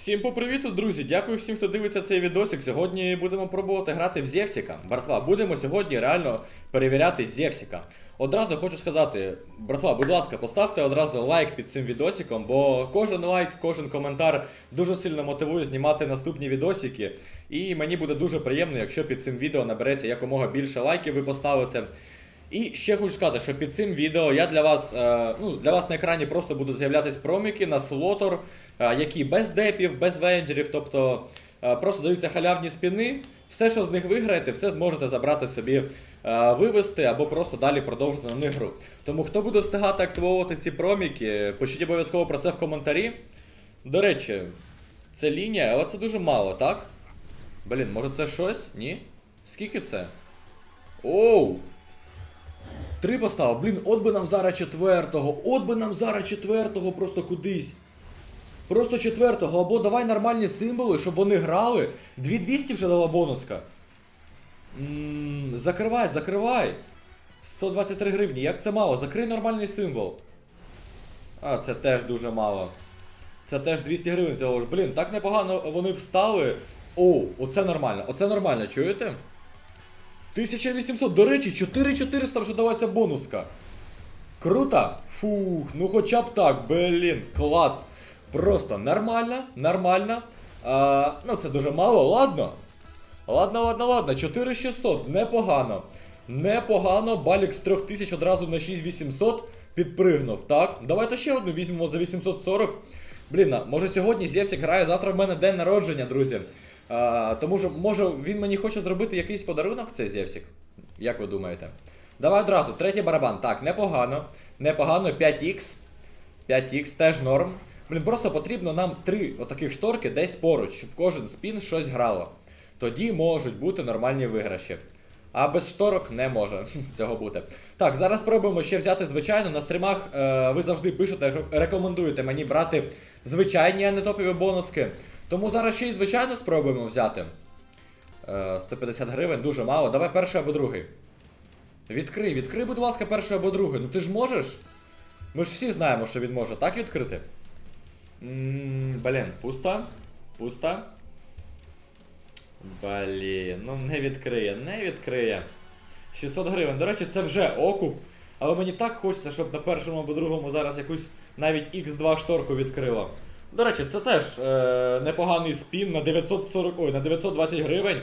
Всім по привіту, друзі! Дякую всім, хто дивиться цей відосик. Сьогодні будемо пробувати грати в Зевсіка. Братва, будемо сьогодні реально перевіряти Зевсіка. Одразу хочу сказати, братва, будь ласка, поставте одразу лайк під цим відосиком, бо кожен лайк, кожен коментар дуже сильно мотивує знімати наступні відосики. І мені буде дуже приємно, якщо під цим відео набереться якомога більше лайків ви поставите. І ще хочу сказати, що під цим відео я для вас, е, ну, для вас на екрані просто будуть з'являтись проміки на слотор, які без депів, без венджерів, тобто е, просто даються халявні спіни. Все, що з них виграєте, все зможете забрати собі, е, вивести або просто далі продовжити на них гру. Тому хто буде встигати активовувати ці проміки, пишіть обов'язково про це в коментарі. До речі, це лінія, але це дуже мало, так? Блін, може це щось? Ні? Скільки це? Оу! Три поставив. Блін, от би нам зараз четвертого. От би нам зараз четвертого просто кудись. Просто четвертого. Або давай нормальні символи, щоб вони грали. 2200 вже дала бонуска. Ммм, закривай, закривай. 123 гривні. Як це мало? Закрий нормальний символ. А, це теж дуже мало. Це теж 200 гривень ж. Блін, так непогано вони встали. О, оце нормально. Оце нормально, чуєте? 1800, до речі, 4400 вже даваться бонуска. Круто? Фух, ну хоча б так, блін, клас. Просто нормально, нормально. А, ну це дуже мало, ладно. Ладно, ладно, ладно, 4600, непогано. Непогано, балік з 3000 одразу на 6800 підпригнув. Так, давайте ще одну візьмемо за 840. Блін, може сьогодні Зевсік грає, завтра в мене день народження, друзі. А, тому що, може, він мені хоче зробити якийсь подарунок, цей Зевсік. Як ви думаєте? Давай одразу, третій барабан. Так, непогано. Непогано, 5х. 5х теж норм. Блін, просто потрібно нам три отаких шторки десь поруч, щоб кожен спін щось грало. Тоді можуть бути нормальні виграші. А без шторок не може цього бути. Так, зараз спробуємо ще взяти звичайно. На стрімах е, ви завжди пишете, рекомендуєте мені брати звичайні, а не топові бонуски. Тому зараз ще й звичайно спробуємо взяти. Е, 150 гривень, дуже мало. Давай перший або другий. Відкрий, відкрий, будь ласка, перший або другий. Ну ти ж можеш? Ми ж всі знаємо, що він може так відкрити. Блін, пусто. Пусто. Блін, ну не відкриє, не відкриє. 600 гривень. До речі, це вже окуп. Але мені так хочеться, щоб на першому або другому зараз якусь навіть X2 шторку відкрило. До речі, це теж е, непоганий спін на 940, ой, на 920 гривень.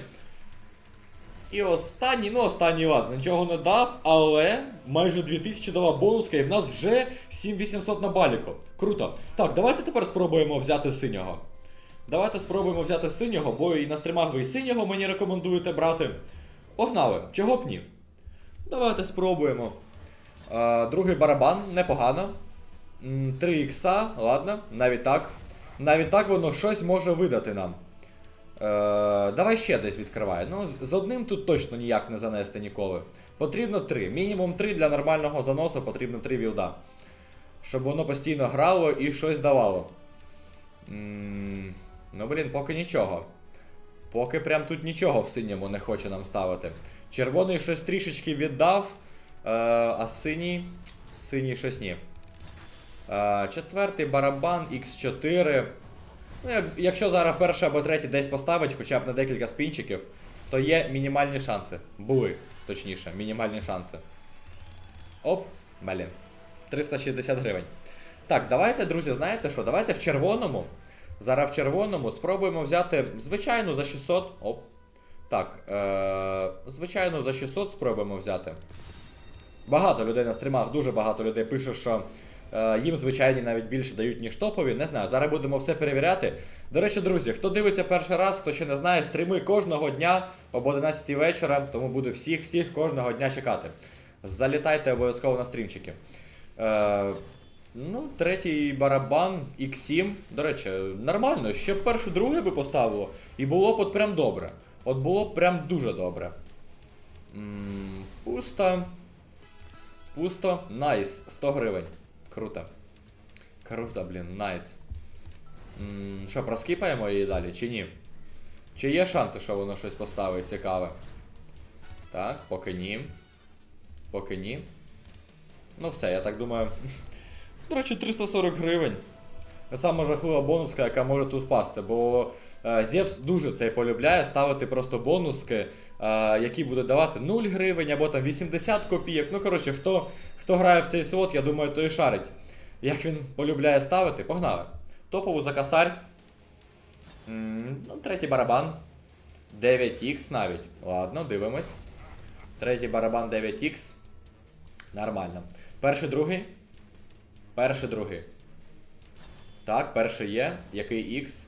І останній, ну останній ладно, нічого не дав, але майже 2000 дала бонуска, і в нас вже 7800 на баліку. Круто. Так, давайте тепер спробуємо взяти синього. Давайте спробуємо взяти синього, бо і на стрімах ви і синього мені рекомендуєте брати. Погнали, чого б ні? Давайте спробуємо. Е, другий барабан, непогано. 3 ікса, ладно, навіть так. Навіть так воно щось може видати нам. Е, давай ще десь відкривай. Ну, з- одним тут точно ніяк не занести ніколи. Потрібно 3. Мінімум 3 для нормального заносу потрібно 3 вілда. Щоб воно постійно грало і щось давало. Ну, блін, поки нічого. Поки прям тут нічого в синьому не хоче нам ставити. Червоний щось трішечки віддав, е, а синій. Синій щось ні. Е, четвертий барабан, X4. Ну, як, якщо зараз перший або третій десь поставить хоча б на декілька спінчиків, то є мінімальні шанси. Були, точніше, мінімальні шанси. Оп, блін. 360 гривень. Так, давайте, друзі, знаєте що? Давайте в червоному. Зараз в червоному спробуємо взяти звичайну за 600. Оп. Так, е- звичайну за 600 спробуємо взяти. Багато людей на стрімах, дуже багато людей пише, що їм звичайні навіть більше дають, ніж топові. Не знаю, зараз будемо все перевіряти. До речі, друзі, хто дивиться перший раз, хто ще не знає, стріми кожного дня об 11 вечора, тому буду всіх-всіх кожного дня чекати. Залітайте обов'язково на стрімчики. Е, ну, третій барабан, X7. До речі, нормально, ще б перше друге би поставило, і було б от прям добре. От було б прям дуже добре. М, пусто. Пусто. Найс. 100 гривень. Круто. Круто, блін, найс. Що, проскіпаємо її далі, чи ні? Чи є шанси, що воно щось поставить цікаве? Так, поки ні. Поки ні. Ну все, я так думаю. До речі, 340 гривень. сама жахлива бонуска, яка може тут впасти. Бо е, Зевс дуже це полюбляє ставити просто бонуски, е, які будуть давати 0 гривень або там 80 копійок. Ну, коротше, хто, хто грає в цей слот, я думаю, той і шарить. Як він полюбляє ставити, погнали. Топову за косарь. Ну, третій барабан. 9х навіть. Ладно, дивимось. Третій барабан 9х. Нормально. Перший, другий. Перший, другий. Так, перший є. Який X?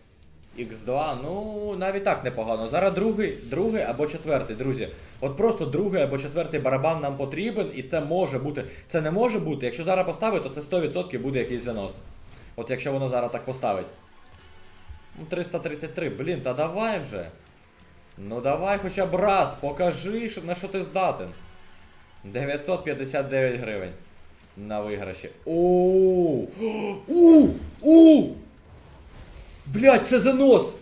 X2, ну навіть так непогано. Зараз другий, другий або четвертий, друзі. От просто другий або четвертий барабан нам потрібен, і це може бути. Це не може бути. Якщо зараз поставить, то це 100% буде якийсь занос. От якщо воно зараз так поставить. Ну, 333, блін, та давай вже. Ну давай хоча б раз, покажи, на що ти здатен. 959 гривень. На виграші. Оу! У! У! Блять, це занос!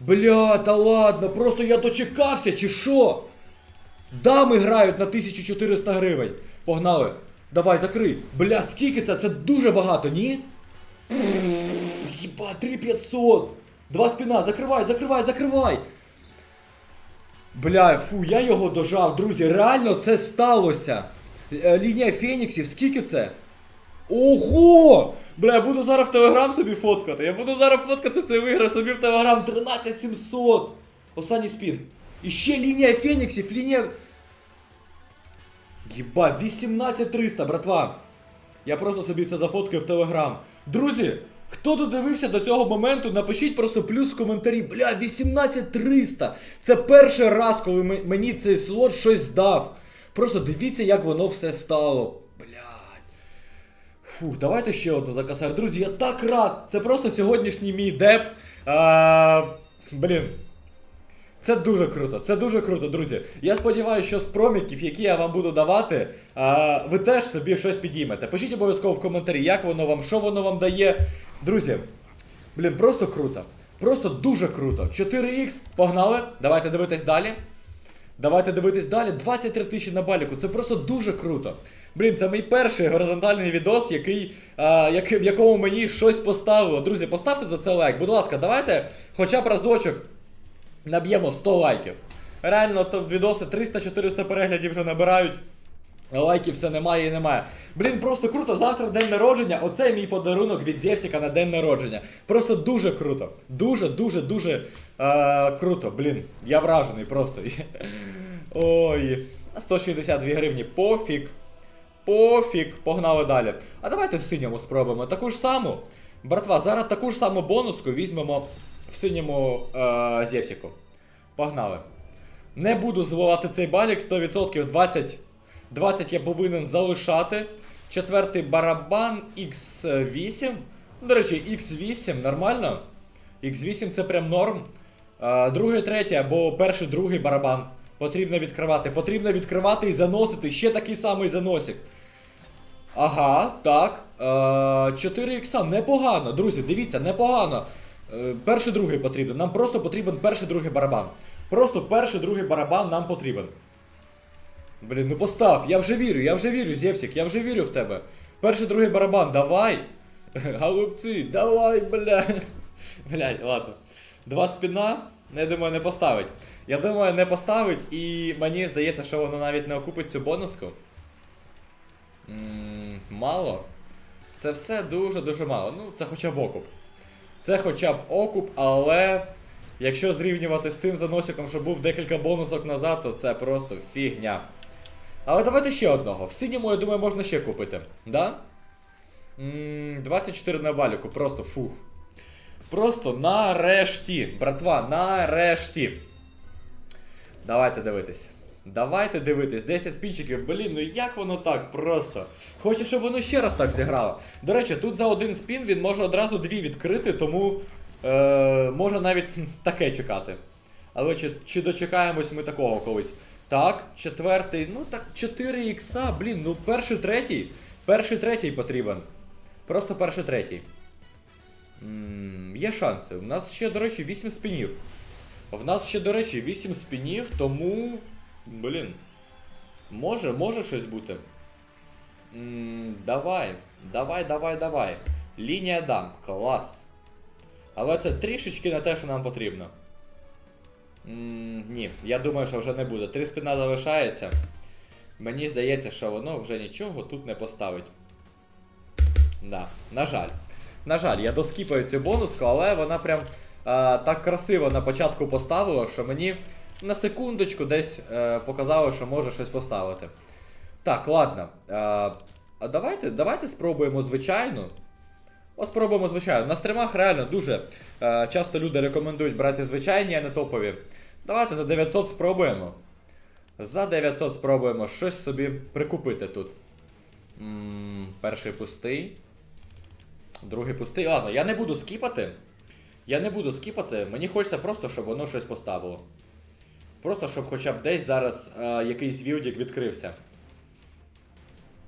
Бля, та ладно, просто я дочекався, чи що? Дами грають на 1400 гривень. Погнали. Давай, закрий. Бля, скільки це? Це дуже багато, ні? Єба, 3500. Два спіна, закривай, закривай, закривай. Бля, фу, я його дожав, друзі. Реально це сталося. Е, Лінія Феніксів, скільки це? Ого! Бля, я буду зараз в Телеграм собі фоткати. Я буду зараз фоткати цей виграш собі в Телеграм 13700. Останній спін. І ще лінія Феніксів, лінія. Єба, 18300, братва. Я просто собі це зафоткаю в Телеграм. Друзі, хто додивився до цього моменту, напишіть просто плюс в коментарі. Бля, 18300. Це перший раз, коли мені цей слот щось дав. Просто дивіться, як воно все стало. Фух, давайте ще одну за. Друзі, я так рад. Це просто сьогоднішній мій деп. А, блін. Це дуже круто, це дуже круто, друзі. Я сподіваюся, що з проміків, які я вам буду давати, ви теж собі щось підіймете. Пишіть обов'язково в коментарі, як воно вам, що воно вам дає. Друзі, блін, просто круто. Просто дуже круто. 4х, погнали. Давайте дивитись далі. Давайте дивитись далі. 23 тисячі на баліку. Це просто дуже круто. Блін, це мій перший горизонтальний відос, який, а, як, в якому мені щось поставило. Друзі, поставте за це лайк. Будь ласка, давайте хоча б разочок наб'ємо 100 лайків. Реально, то відоси 300-400 переглядів вже набирають. Лайків все немає і немає. Блін, просто круто. Завтра день народження. Оце мій подарунок від Зевсіка на день народження. Просто дуже круто. Дуже, дуже, дуже е, круто. Блін, я вражений просто. Ой. 162 гривні. Пофіг. Пофіг. Погнали далі. А давайте в синьому спробуємо. Таку ж саму. Братва, зараз таку ж саму бонуску візьмемо в синьому е, Зевсіку. Погнали. Не буду зливати цей балік 100%, 20, 20 я повинен залишати. Четвертий барабан X8. До речі, X8 нормально. X8 це прям норм. Е, другий, третій або перший, другий барабан. Потрібно відкривати. Потрібно відкривати і заносити. Ще такий самий заносик. Ага, так. Е, 4 ікса непогано, друзі, дивіться, непогано. Е, перший, другий потрібен. Нам просто потрібен перший, другий барабан. Просто перший, другий барабан нам потрібен. Блін, ну постав, я вже вірю, я вже вірю, Зевсік, я вже вірю в тебе. Перший, другий барабан, давай. Голубці, давай, бля. Блядь, ладно. Два спіна, я думаю, не поставить. Я думаю, не поставить, і мені здається, що воно навіть не окупить цю бонуску. Мало. Це все дуже-дуже мало. Ну, це хоча б окуп. Це хоча б окуп, але якщо зрівнювати з тим заносиком, що був декілька бонусок назад, то це просто фігня. Але давайте ще одного. В синьому, я думаю, можна ще купити. Да? 24 на баліку, просто фух. Просто нарешті, братва, нарешті. Давайте дивитись. Давайте дивитись. 10 спінчиків, блін, ну як воно так просто. Хочу, щоб воно ще раз так зіграло. До речі, тут за один спін він може одразу дві відкрити, тому е, може навіть таке чекати. Але чи, чи дочекаємось ми такого колись? Так, четвертий, ну так 4 ікса, блін, ну перший третій. Перший третій потрібен. Просто перший третій. М, Є шанси. У нас ще, до речі, 8 спінів. В нас ще, до речі, 8 спінів, тому. Блін. Може, може щось бути. М, давай. Давай, давай, давай. Лінія дам. Клас. Але це трішечки не те, що нам потрібно. м ні, я думаю, що вже не буде. Три спина залишається. Мені здається, що воно вже нічого тут не поставить. Да, на жаль. На жаль, я доскіпаю цю бонуску, але вона прям а, так красиво на початку поставила, що мені на секундочку десь е, показало, що може щось поставити. Так, ладно. А, а давайте, давайте спробуємо звичайну. От спробуємо звичайно. На стримах реально дуже е, часто люди рекомендують брати звичайні, а не топові. Давайте за 900 спробуємо. За 900 спробуємо щось собі прикупити тут. м перший пустий. Другий пустий. Ладно, я не буду скіпати. Я не буду скіпати. Мені хочеться просто, щоб воно щось поставило. Просто щоб хоча б десь зараз е, якийсь вілдік відкрився.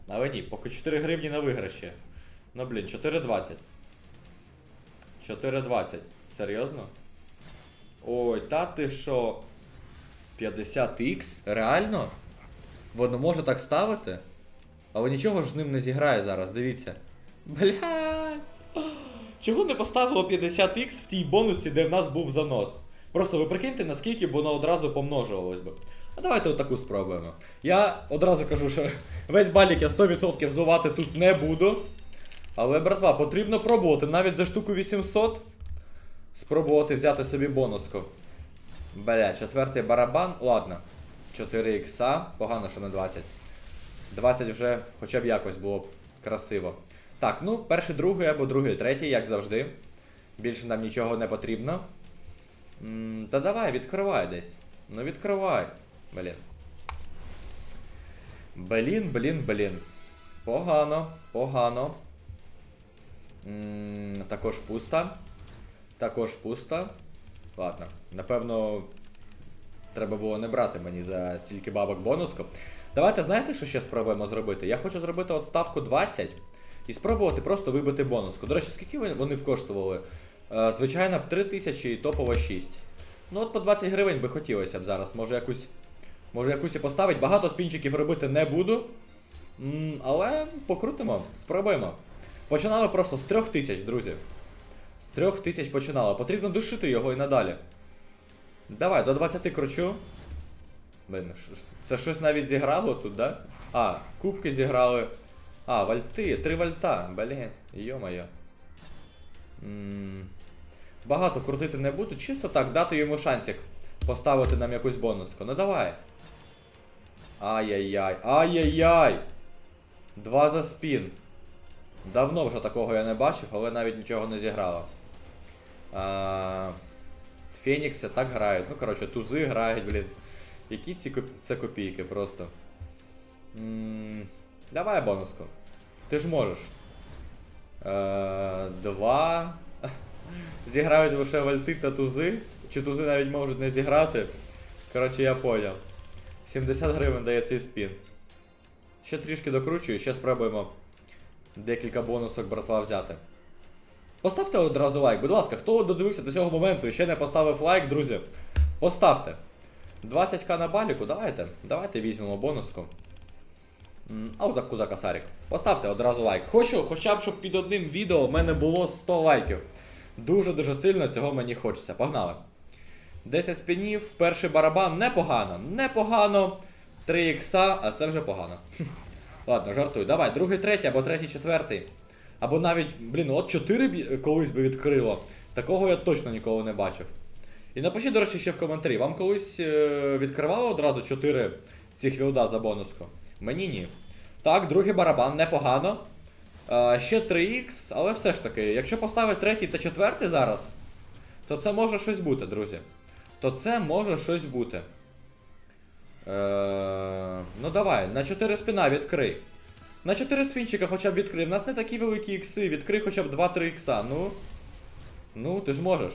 Але ні, поки 4 гривні на виграші. Ну блін, 4.20. 4.20. Серйозно? Ой, та ти що? 50х? Реально? Воно може так ставити? Але нічого ж з ним не зіграє зараз, дивіться. Блядь. Чого не поставило 50х в тій бонусі, де в нас був занос? Просто ви прикиньте, наскільки б воно одразу помножувалось би. А давайте отаку спробуємо. Я одразу кажу, що весь балік я 100% зувати тут не буду. Але, братва, потрібно пробувати навіть за штуку 800. Спробувати взяти собі бонуску. Бля, четвертий барабан. Ладно. 4 ікса. Погано, що не 20. 20 вже хоча б якось було б красиво. Так, ну, перший, другий або другий, третій, як завжди. Більше нам нічого не потрібно. Та давай, відкривай десь. Ну відкривай. Блін. Блін, блін, блін. Погано, погано. Також пусто. Також пусто. Ладно. Напевно, треба було не брати мені за стільки бабок бонуску. Давайте знаєте, що ще спробуємо зробити? Я хочу зробити от ставку 20 і спробувати просто вибити бонуску. До речі, скільки вони б коштували? Е, Звичайно, б 3000 і топово 6. Ну от по 20 гривень би хотілося б зараз. Може якусь. Може якусь і поставити. Багато спінчиків робити не буду. Але покрутимо, спробуємо. Починали просто з 3000, друзі. З 3000 починало. Потрібно душити його і надалі. Давай, до 20 кручу. Блин, це щось навіть зіграло тут, да? А, кубки зіграли. А, вальти, 3 вальта. Блін, йо-моє. М, Багато крутити не буду, чисто так дати йому шансик поставити нам якусь бонуску. Ну давай. Ай-яй-яй, ай-яй-яй! Два за спін. Давно вже такого я не бачив, але навіть нічого не зіграло. А, Фенікси так грають. Ну, коротше, тузи грають, блін. Які ці коп... це копійки просто. м давай бонуску. Ти ж можеш. Е, два. Зіграють лише вальти та тузи. Чи тузи навіть можуть не зіграти. Коротше, я поняв. 70 гривень дає цей спін. Ще трішки докручую, ще спробуємо декілька бонусок братва взяти. Поставте одразу лайк, будь ласка, хто додивився до цього моменту і ще не поставив лайк, друзі, поставте. 20к на баліку, давайте. Давайте візьмемо бонуску. А отак кузака Сарік. Поставте одразу лайк. Хочу, хоча б, щоб під одним відео в мене було 100 лайків. Дуже-дуже сильно цього мені хочеться. Погнали. 10 спінів, перший барабан непогано. Непогано. 3 ікса, а це вже погано. Ладно, жартуй. Давай, другий, третій, або третій, четвертий. Або навіть, блін, от 4 б колись би відкрило. Такого я точно ніколи не бачив. І напишіть, до речі, ще в коментарі. Вам колись е, відкривало одразу 4 цих вілда за бонуску? Мені ні. Так, другий барабан непогано. Ще 3х, але все ж таки, якщо поставити третій та четвертий зараз, то це може щось бути, друзі. То це може щось бути. Е, ну давай, на 4 спіна відкрий. На 4 спінчика хоча б відкрий. У нас не такі великі ікси, відкрий хоча б 2-3 ікса. Ну. Ну, ти ж можеш.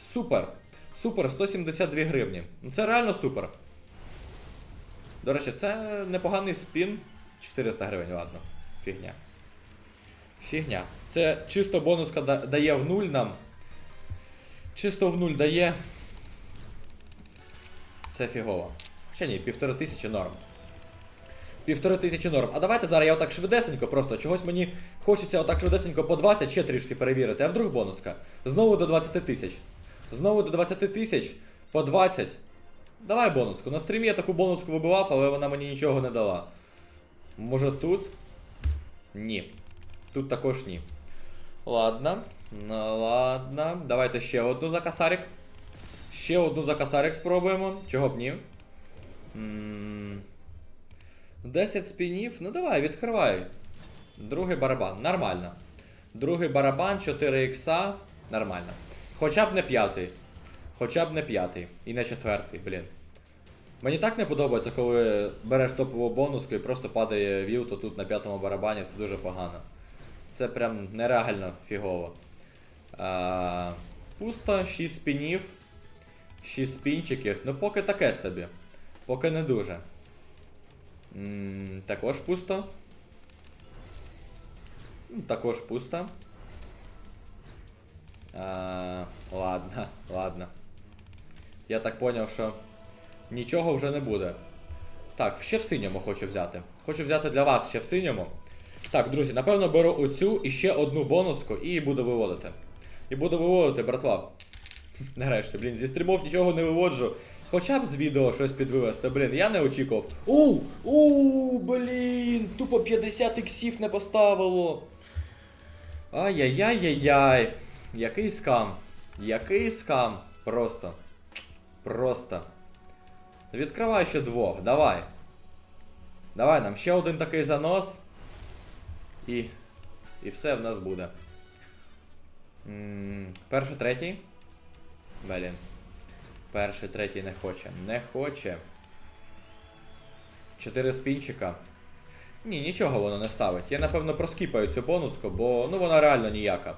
Супер. Супер, 172 гривні. Ну це реально супер. До речі, це непоганий спін. 400 гривень, ладно. Фігня. Фігня. Це чисто бонуска дає в нуль нам. Чисто в нуль дає. Це фігово. Ще ні, півтори тисячі норм. Півтори тисячі норм. А давайте зараз я отак швидесенько, просто чогось мені хочеться отак швидесенько по 20 ще трішки перевірити, а вдруг бонуска. Знову до 20 тисяч. Знову до 20 тисяч по 20. Давай бонуску. На стрімі я таку бонуску вибивав, але вона мені нічого не дала. Може тут? Ні. Тут також ні. Ладно. Ну ладно. Давайте ще одну за косарик. Ще одну за косарик спробуємо. Чого б ні? М, 10 спінів. Ну давай, відкривай. Другий барабан. Нормально. Другий барабан, 4 ікса. Нормально. Хоча б не п'ятий. Хоча б не п'ятий. І не четвертий, блін. Мені так не подобається, коли береш топову бонуску і просто падає віл, то тут на п'ятому барабані це дуже погано. Це прям нереально фігово. А, пусто, 6 спінів. 6 спінчиків. Ну поки таке собі. Поки не дуже. м також пусто. Також пусто. А, ладно, ладно. Я так поняв, що нічого вже не буде. Так, ще в синьому хочу взяти. Хочу взяти для вас ще в синьому. Так, друзі, напевно беру оцю і ще одну бонуску і буду виводити. І буду виводити, братва. Нарешті, блін, зі стрімов нічого не виводжу. Хоча б з відео щось підвивести, блін, я не очікував. Оу! Оу, блін! Тупо 50 іксів не поставило. Ай-яй-яй-яй-яй. Який скам. Який скам. Просто. Просто. Відкривай ще двох, давай. Давай нам ще один такий занос. І. І все в нас буде. Перший, третій. Блін. Перший, третій не хоче. Не хоче. Чотири спінчика. Ні, нічого воно не ставить. Я напевно проскіпаю цю бонуску, бо ну вона реально ніяка.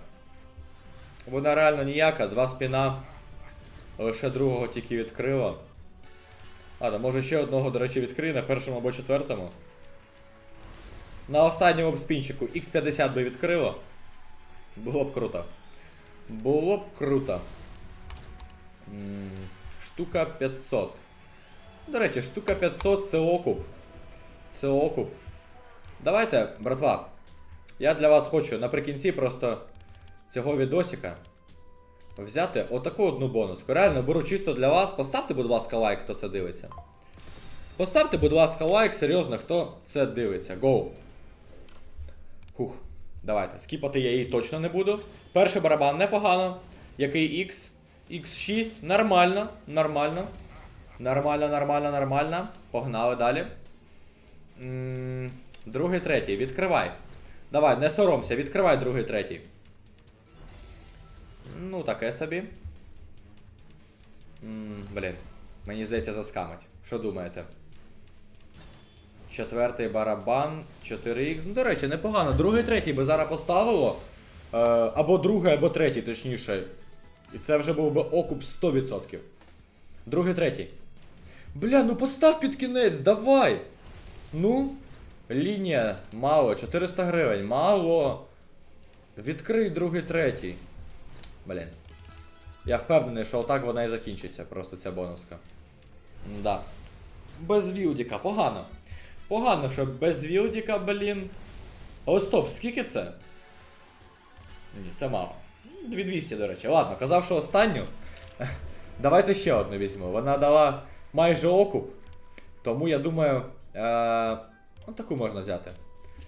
Вона реально ніяка, два спіна. Лише другого тільки відкрила. Ладно, може ще одного, до речі, відкриє на першому або четвертому. На останньому б спінчику X50 би відкрило. Було б круто. Було б круто. Штука 500. До речі, штука 500 це окуп. Це окуп. Давайте, братва. Я для вас хочу наприкінці просто цього відосика взяти отаку одну бонуску. Реально беру чисто для вас. Поставте, будь ласка, лайк, хто це дивиться. Поставте, будь ласка, лайк, серйозно, хто це дивиться. Гоу. Хух. Давайте. Скіпати я її точно не буду. Перший барабан непогано. Який X? X6. Нормально. Нормально. Нормально, нормально, нормально. Погнали далі. М, Другий, третій. Відкривай. Давай, не соромся, відкривай другий, третій. Ну, таке собі. Блін. Мені здається, заскамить. Що думаєте? Четвертий барабан, 4х. Ну, до речі, непогано. Другий, третій би зараз поставило. Е, або другий, або третій, точніше. І це вже був би окуп 100%. Другий, третій. Бля, ну постав під кінець, давай! Ну, лінія, мало, 400 гривень, мало. Відкрий другий, третій. Блін. Я впевнений, що отак вона і закінчиться, просто ця бонуска. Да. Без вілдіка, погано. Погано, що без вілдіка, блін. О, стоп, скільки це? Ні, це мало. 2200, до речі. Ладно, казав, що останню. Давайте ще одну візьму. Вона дала майже окуп. Тому я думаю. Е- от таку можна взяти.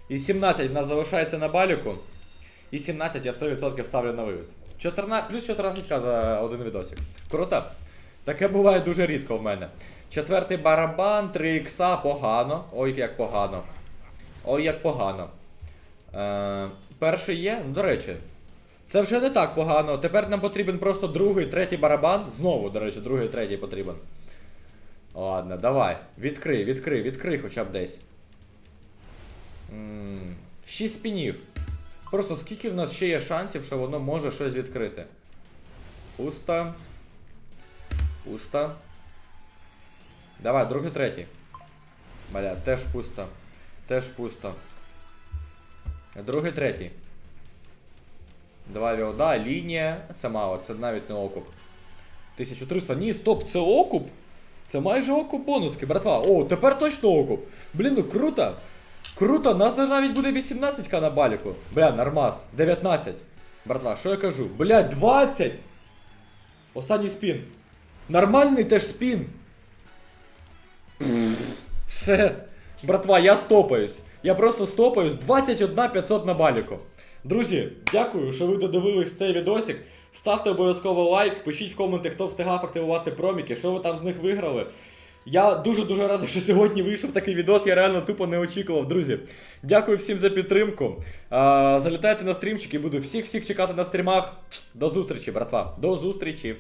І 17 в нас залишається на баліку. І 17 я 100% ставлю на вивід. 14, плюс 14к за один відосик. Круто. Таке буває дуже рідко в мене. Четвертий барабан, 3 ікса, погано. Ой, як погано. Ой, як погано. Е, перший є, ну, до речі. Це вже не так погано. Тепер нам потрібен просто другий, третій барабан. Знову, до речі, другий, третій потрібен. Ладно, давай. Відкрий, відкрий, відкрий хоча б десь. М, Шість спінів. Просто скільки в нас ще є шансів, що воно може щось відкрити? Пусто. Пусто. Давай, другий, третій. Бля, теж пусто. Теж пусто. Другий, третій. Два вілда, лінія. Це мало, це навіть не окуп. 1300. Ні, стоп, це окуп? Це майже окуп бонуски, братва. О, тепер точно окуп. Блін, ну круто. Круто, нас навіть буде 18к на баліку. Бля, нормас. 19. Братва, що я кажу? Бля, 20! Останній спін. Нормальний теж спін. Все. Братва, я стопаюсь. Я просто стопаюсь. 21 500 на баліку. Друзі, дякую, що ви додивились цей відосик. Ставте обов'язково лайк, пишіть в коменти, хто встигав активувати проміки, що ви там з них виграли. Я дуже-дуже радий, що сьогодні вийшов такий відос, я реально тупо не очікував, друзі. Дякую всім за підтримку. Залітайте на стрімчик і буду всіх-всіх чекати на стрімах. До зустрічі, братва. До зустрічі.